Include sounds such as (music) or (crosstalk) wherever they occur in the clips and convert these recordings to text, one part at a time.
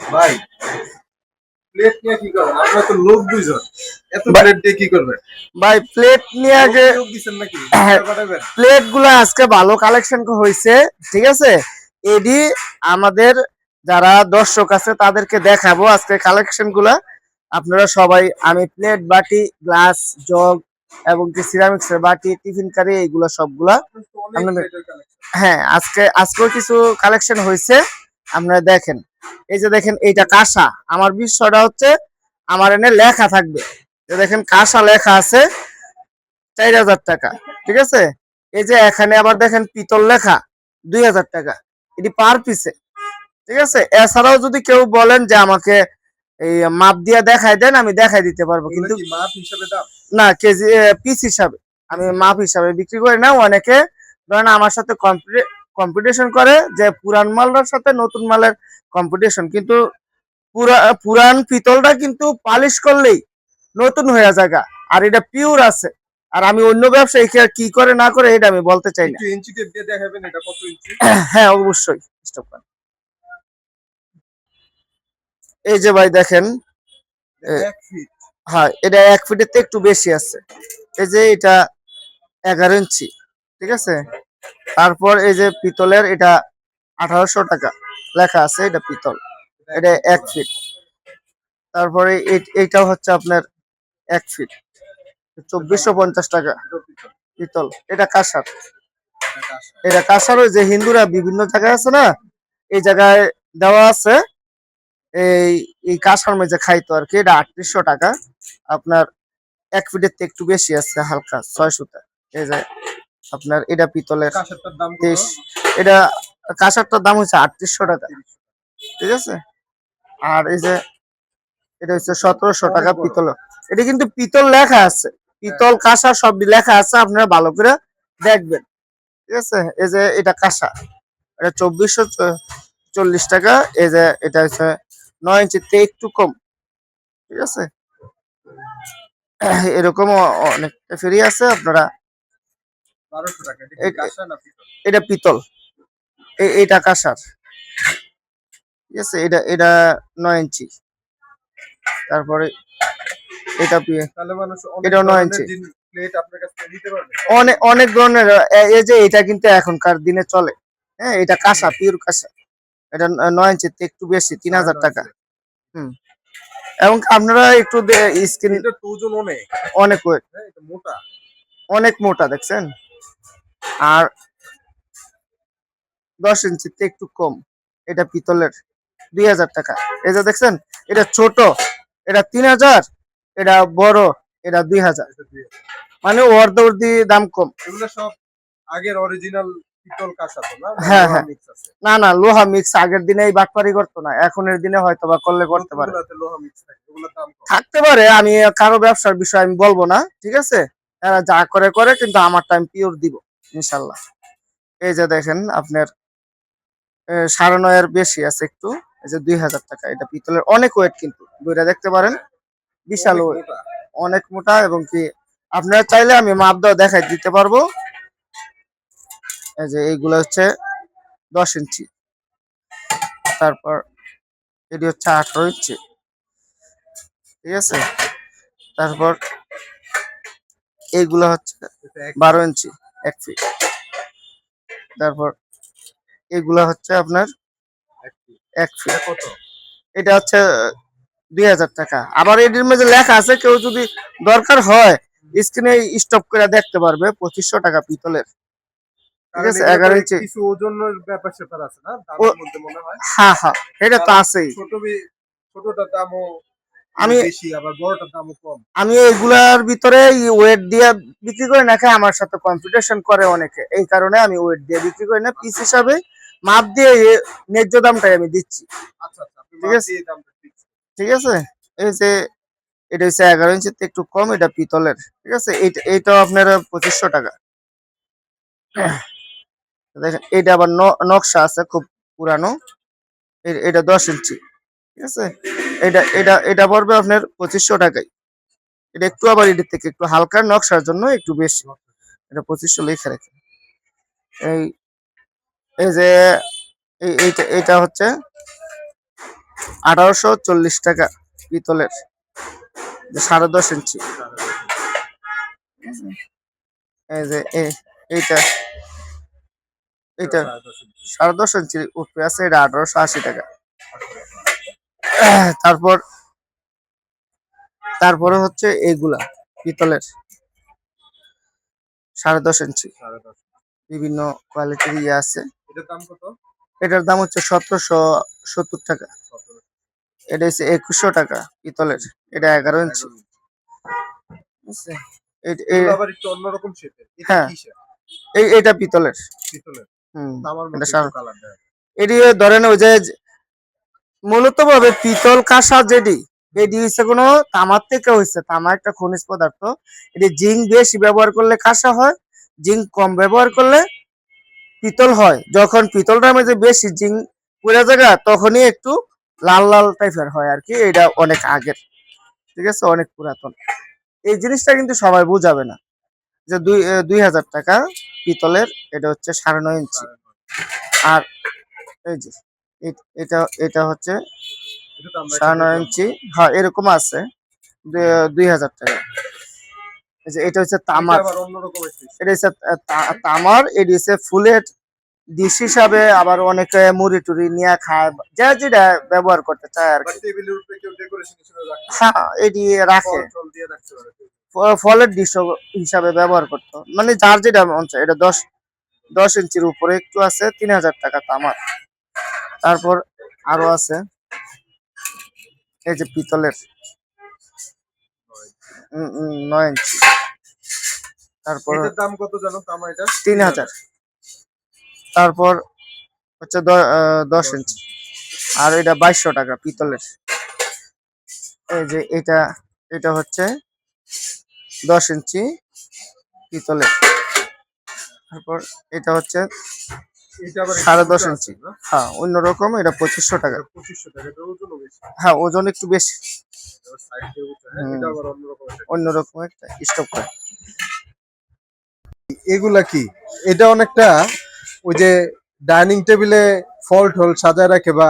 ভাই প্লেট নিয়ে কি করবেন? আপনার তো লোক দুইজন। এত প্লেট দিয়ে কি করবেন? ভাই প্লেট নিয়ে আগে নাকি? হ্যাঁ। প্লেটগুলো আজকে ভালো কালেকশন হয়েছে ঠিক আছে? এডি আমাদের যারা দর্শক আছে তাদেরকে দেখাবো আজকে কালেকশনগুলা। আপনারা সবাই আমি প্লেট বাটি গ্লাস জগ এবং কি সিরামিক্স এর বাটি টিফিন কারি এইগুলা সবগুলা। হ্যাঁ আজকে আজকেও কিছু কালেকশন হয়েছে। আপনারা দেখেন। এই যে দেখেন এইটা কাঁসা। আমার বিষয়টা হচ্ছে আমার এনে লেখা থাকবে। দেখেন কাঁসা লেখা আছে চার হাজার টাকা। ঠিক আছে? এই যে এখানে আবার দেখেন পিতল লেখা দুই হাজার টাকা। এটি পার পিসে ঠিক আছে? এছাড়াও যদি কেউ বলেন যে আমাকে এই মাপ দিয়ে দেখাই দেন আমি দেখাই দিতে পারব। কিন্তু মাপ হিসাবে দাম? না কেজি পিস হিসাবে। আমি মাপ হিসাবে বিক্রি করি না অনেকে ধরেন আমার সাথে কম্পিটিশন করে যে পুরান মালটার সাথে নতুন মালের কম্পিটিশন কিন্তু পুরা পুরান পিতলটা কিন্তু পালিশ করলেই নতুন হয়ে যাগা আর এটা পিওর আছে। আর আমি অন্য ব্যবসায়ীকে কি করে না করে এটা আমি বলতে চাই না। (coughs) হ্যাঁ অবশ্যই। এই যে ভাই দেখেন হ্যাঁ এটা এক ফিটের থেকে একটু বেশি আছে। এই যে এটা এগারো ইঞ্চি, ঠিক আছে? তারপর এই যে পিতলের এটা আঠারোশো টাকা লেখা আছে, এটা পিতল। এটা এক ফিট। তারপরে এই- এইটাও হচ্ছে আপনার এক ফিট। চব্বিশশো পঞ্চাশ টাকা পিতল। এটা কাঁসার। এটা কাঁসার ওই যে হিন্দুরা বিভিন্ন জায়গায় আছে না? এই জায়গায় দেওয়া আছে। এই এই কাঁসার মেঝে খাইতো আর কি এটা আটত্রিশশো টাকা। আপনার এক ফিটের থেকে একটু বেশি আছে হালকা ছয়শোটা এই যে আপনার এটা পিতলের তেইশ এটা কাঁসারটার দাম হচ্ছে আটত্রিশশো টাকা। ঠিক আছে? আর এই যে এটা হচ্ছে সতেরোশো টাকা পিতল। এটা কিন্তু পিতল লেখা আছে। পিতল কাঁসা সব লেখা আছে আপনারা ভালো করে দেখবেন। ঠিক আছে? এই যে এটা কাঁসা। এটা চব্বিশশো চল্লিশ টাকা। এই যে এটা হচ্ছে নয় ইঞ্চিতে একটু কম। ঠিক আছে? এরকম অনেক ফেরি আছে আপনারা এটা পিতল? এটা কাঁসার। ঠিক আছে? এটা এটা নয় ইঞ্চি। তারপরে এটা এটাও নয় ইঞ্চি। অনেক অনেক ধরনের এই যে এটা কিন্তু এখনকার দিনে চলে। হ্যাঁ এটা কাঁসা পিওর কাঁসা। এটা নয় ইঞ্চির একটু বেশি তিন হাজার টাকা। হুম। এবং আপনারা একটু ওজন অনেক। অনেক weight, হ্যাঁ মোটা। অনেক মোটা দেখছেন? আর দশ ইঞ্চির থেকে একটু কম। এটা পিতলের। দুই হাজার টাকা। এই যে দেখছেন এটা ছোট এটা তিন হাজার এটা বড় এটা দুই হাজার। মানে অর্ধ অর্ধি দাম কম। এগুলো সব আগের অরিজিনাল না? হ্যাঁ, হ্যাঁ। না না লোহা মিক্স আগের দিনে এই বাটপারি করতো না এখনের দিনে হয়তো বা করলে করতে পারে। থাকতে পারে আমি কারও ব্যবসার বিষয় আমি বলব না ঠিক আছে? এরা যা করে করে কিন্তু আমার টাইম পিওর দিব ইনশাল্লাহ। এই যে দেখেন আপনার সাড়ে নয়ের বেশি আছে একটু এই যে দুই হাজার টাকা এটা পিতলের অনেক ওয়েট কিন্তু বইটা দেখতে পারেন। বিশাল অনেক ওয়েট অনেক মোটা এবং কি আপনারা চাইলে আমি মাপ দেওয়া দেখাই দিতে পারব। এই যে এইগুলো হচ্ছে দশ ইঞ্চি। তারপর এটি হচ্ছে আঠারো ইঞ্চি। ঠিক আছে? তারপর এইগুলো হচ্ছে বারো ইঞ্চি, এক ফিট তারপর এগুলা হচ্ছে আপনার এক ফিট এটা হচ্ছে দুই হাজার টাকা। আবার এটির মধ্যে লেখা আছে, কেউ যদি দরকার হয় স্ক্রিনে স্টপ করে দেখতে পারবে, পঁচিশশো টাকা পিতলের। কারণ আছে, 11 ইঞ্চি। কিছু ওজনের ব্যাপার স্যাপার আছে না? দামের মধ্যে মনে হয়? হ্যাঁ হ্যাঁ এটা তো আছেই। ছোট ছোটটার দামও আমি- বেশি আবার বড়টার দামও কম। আমি এইগুলার ভিতরে ওয়েট দিয়ে বিক্রি করি না আমার সাথে কম্পিটিশন করে অনেকে। এই কারণে আমি ওয়েট দিয়ে বিক্রি করি না। পিস হিসাবে মাপ দিয়ে ন্যায্য দামটাই আমি দিচ্ছি। আচ্ছা আচ্ছা ঠিক আছে। ঠিক আছে। এই যে এটা হচ্ছে এগারো ইঞ্চির থেকে একটু কম এটা পিতলের। ঠিক আছে? এইটা এইটাও আপনার পঁচিশশো টাকা। দেখেন এটা আবার নকশা আছে খুব পুরানো। এটা দশ ইঞ্চি, ঠিক আছে? এটা এটা এটা পড়বে আপনার পঁচিশশো টাকায়। এটা একটু আবার এটির থেকে একটু হালকা নকশার জন্য একটু বেশি। এটা পঁচিশশো লিখে রাখে এই এই যে, এই, এইটা এটা হচ্ছে আঠারোশো চল্লিশ টাকা পিতলের সাড়ে দশ ইঞ্চি। এই যে এইটা এইটা সাড়ে দশ ইঞ্চি। উপরে আছে এটা আঠারোশো আশি টাকা। তারপর তারপরে হচ্ছে এইগুলা পিতলের। সাড়ে দশ ইঞ্চি। বিভিন্ন কোয়ালিটির ইয়ে আছে। এটার দাম হচ্ছে সতেরোশো সত্তর টাকা। এটা হচ্ছে একুশশো টাকা পিতলের। এটা এগারো ইঞ্চি। এগুলো এটা হ্যাঁ। এই- এটা পিতলের। পিতলের। এটা ধরেন ওই যে মূলত ভাবে পিতল কাঁসা যেটি এটি হচ্ছে কোনো তামার থেকে হয়েছে তামা একটা খনিজ পদার্থ। এটি জিঙ্ক বেশি ব্যবহার করলে কাঁসা হয় জিঙ্ক কম ব্যবহার করলে পিতল হয়। যখন পিতলটার মধ্যে বেশি জিঙ্ক পুরা জায়গা তখনই একটু লাল লাল টাইপের হয় আর কি এটা অনেক আগের। ঠিক আছে? অনেক পুরাতন। এই জিনিসটা কিন্তু সবাই বুঝাবে না। যে দুই দুই হাজার টাকা পিতলের এটা হচ্ছে সাড়ে নয় ইঞ্চি। আর এই যে এটা এটা হচ্ছে সাড়ে নয় ইঞ্চি। হ্যাঁ এরকম আছে দুই হাজার টাকা। এই যে এটা হচ্ছে তামার। এটা হচ্ছে তামার এটি হচ্ছে ফুলের ডিশ হিসাবে আবার অনেকে মুড়ি টুড়ি নিয়ে খায় যা যেটা ব্যবহার করতে চায় আর কি। হ্যাঁ এটি রাখে। ফলের ডিশ হিসাবে ব্যবহার করতো। মানে যার যেটা মন চায় এটা দশ দশ ইঞ্চির উপরে একটু আছে তিন হাজার টাকা তামার তারপর আরও আছে এই যে পিতলের। নয় ইঞ্চি। তারপর দাম কত জানো? তামা এটা? তিন হাজার। তারপর হচ্ছে দশ ইঞ্চি। আর এটা বাইশশো টাকা পিতলের। এই যে এটা এটা হচ্ছে দশ ইঞ্চি পিতলের তারপর এটা হচ্ছে সাড়ে দশ ইঞ্চি। হ্যাঁ অন্যরকম এটা পঁচিশশো টাকা। এটা 2500 টাকা এটা ওজনও বেশি। হ্যাঁ ওজন একটু বেশি। হ্যাঁ, অন্যরকম একটা স্টপ করে। এগুলা কি? এটা অনেকটা ওই যে ডাইনিং টেবিলে ফল টল সাজায় রাখে বা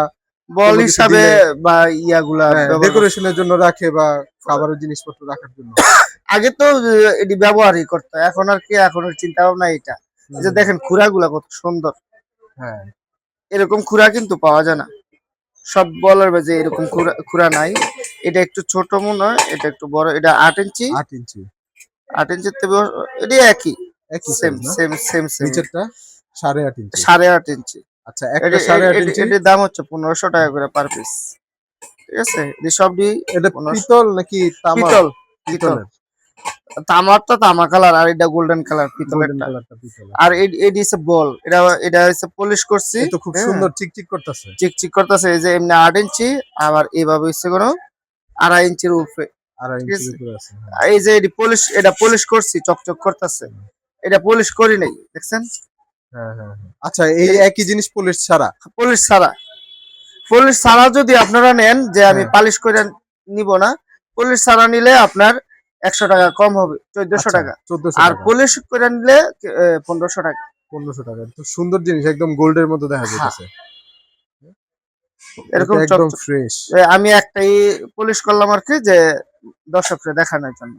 বল হিসাবে হ্যাঁ, বা ইয়াগুলা ডেকোরেশনের জন্য রাখে বা খাবারের জিনিসপত্র রাখার জন্য। আগে তো এটি ব্যবহারই করতো। এখন আর কি এখন চিন্তা ভাবনা এটা যে দেখেন খুরা গুলা কত সুন্দর। হ্যাঁ। এরকম খুরা কিন্তু পাওয়া যায় না। সব বলার বাজে এরকম খুরা নাই। এটা একটু ছোট মনে হয় এটা একটু বড় এটা আট ইঞ্চি। আট ইঞ্চি। আট ইঞ্চির থেকে এটি একই। একই সেম সেম সেম সেম। নিচেরটা সাড়ে আট ইঞ্চি। সাড়ে আট ইঞ্চি। আচ্ছা একটা সাড়ে আট ইঞ্চি। এটির দাম হচ্ছে পনেরোশো টাকা করে পার পিস ঠিক আছে? এটি সবই এটা। পিতল নাকি তামা পিতল পিতল। পিতলের? তামারটা তামা কালার আর এটা গোল্ডেন কালার গোল্ডেন পিতলেরটা কালারটা পিতল আর এটি হচ্ছে বল এটা এটা হচ্ছে পলিশ করছি তো খুব হ্যাঁ। সুন্দর চিকচিক করতেছে। চিকচিক করতেছে এই যে এমনি আট ইঞ্চি আবার এইভাবে হচ্ছে কোনো আড়াই ইঞ্চির উপরে। হ্যাঁ। এই যে এটি পলিশ এটা পলিশ করছি চকচক করতেছে। এটা পলিশ করি নাই দেখছেন? হ্যাঁ। আচ্ছা এই একই জিনিস পলিশ ছাড়া? পলিশ ছাড়া। পলিশ ছাড়া যদি আপনারা নেন যে আমি। পালিশ করে নিব না পলিশ ছাড়া নিলে আপনার একশো টাকা কম হবে চোদ্দশো টাকা। চোদ্দশো আর পলিশ করে নিলে পনেরোশো টাকা। পনেরোশো টাকা। তো সুন্দর জিনিস একদম গোল্ডের মতো দেখা হ্যাঁ, যাচ্ছে এরকম একদম ফ্রেশ আমি একটাই পলিশ করলাম আর কি যে দর্শকরা দেখানোর জন্য।